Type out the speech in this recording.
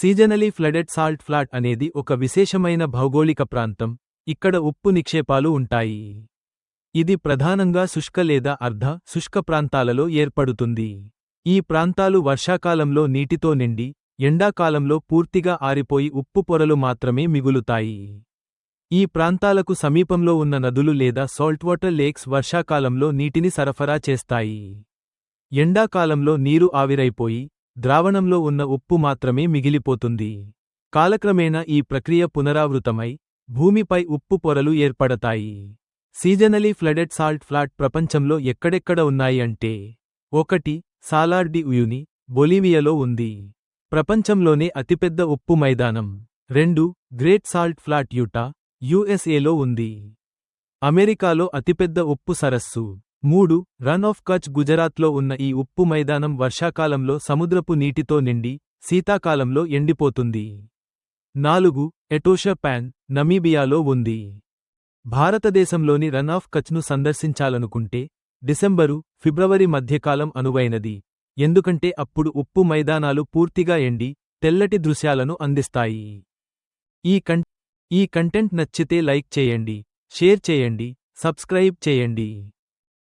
సీజనలీ flooded salt flat అనేది ఒక విశేషమైన భౌగోళిక ప్రాంతం. ఇక్కడ ఉప్పు నిక్షేపాలు ఉంటాయి. ఇది ప్రధానంగా శుష్క లేదా అర్ధ శుష్క ప్రాంతాలలో ఏర్పడుతుంది. ఈ ప్రాంతాలు వర్షాకాలంలో నీటితో నిండి ఎండాకాలంలో పూర్తిగా ఆరిపోయి ఉప్పు పొరలు మాత్రమే మిగులుతాయి. ఈ ప్రాంతాలకు సమీపంలో ఉన్న నదులు లేదా సాల్ట్వాటర్ లేక్స్ వర్షాకాలంలో నీటిని సరఫరా చేస్తాయి. ఎండాకాలంలో నీరు ఆవిరైపోయి ద్రావణంలో ఉన్న ఉప్పు మాత్రమే మిగిలిపోతుంది. కాలక్రమేణా ఈ ప్రక్రియ పునరావృతమై భూమిపై ఉప్పు పొరలు ఏర్పడతాయి. సీజనలీ ఫ్లడెడ్ సాల్ట్ ఫ్లాట్ ప్రపంచంలో ఎక్కడెక్కడ ఉన్నాయి అంటే ఒకటి సాలార్ డి ఉయుని బొలీవియాలో ఉంది. ప్రపంచంలోనే అతిపెద్ద ఉప్పు మైదానం. రెండు గ్రేట్ సాల్ట్ ఫ్లాట్ యూటా యుఎస్ఏలో ఉంది. అమెరికాలో అతిపెద్ద ఉప్పు సరస్సు. మూడు రన్ ఆఫ్ కచ్ గుజరాత్లో ఉన్న ఈ ఉప్పు మైదానం వర్షాకాలంలో సముద్రపు నీటితో నిండి శీతాకాలంలో ఎండిపోతుంది. నాలుగు ఎటోషా ప్యాన్ నమీబియాలో ఉంది. భారతదేశంలోని రన్ ఆఫ్ కచ్ను సందర్శించాలనుకుంటే డిసెంబరు ఫిబ్రవరి మధ్యకాలం అనువైనది. ఎందుకంటే అప్పుడు ఉప్పు మైదానాలు పూర్తిగా ఎండి తెల్లటి దృశ్యాలను అందిస్తాయి. ఈ కం ఈ కంటెంట్ నచ్చితే లైక్ చేయండి షేర్ చేయండి సబ్స్క్రైబ్ చేయండి.